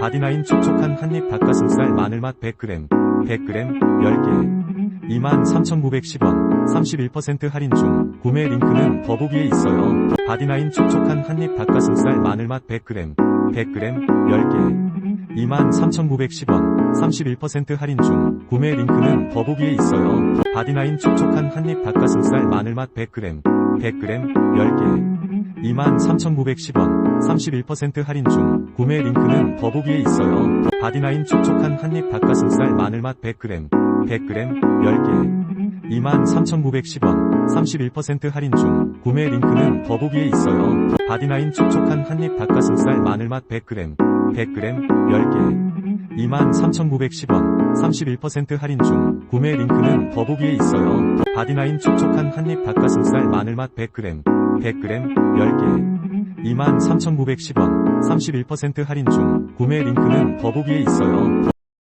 바디나인 촉촉한 한입 닭가슴살 마늘맛 100g, 100g, 10개. 23,910원, 31% 할인 중. 구매 링크는 더보기에 있어요. 바디나인 촉촉한 한입 닭가슴살 마늘맛 100g, 100g, 10개. 23,910원, 31% 할인 중. 구매 링크는 더보기에 있어요. 바디나인 촉촉한 한입 닭가슴살 마늘맛 100g, 100g, 10개. 23,910원, 31% 할인 중. 구매 링크는 더보기에 있어요. 바디나인 촉촉한 한입 닭가슴살 마늘맛 100g, 100g, 10개. 23,910원, 31% 할인 중. 구매 링크는 더보기에 있어요. 바디나인 촉촉한 한입 닭가슴살 마늘맛 100g, 100g, 10개. 23,910원, 31% 할인 중. 구매 링크는 더보기에 있어요. 바디나인 촉촉한 한입 닭가슴살 마늘맛 100g, 100g, 10개. 23,910원, 31% 할인 중. 구매 링크는 더보기에 있어요.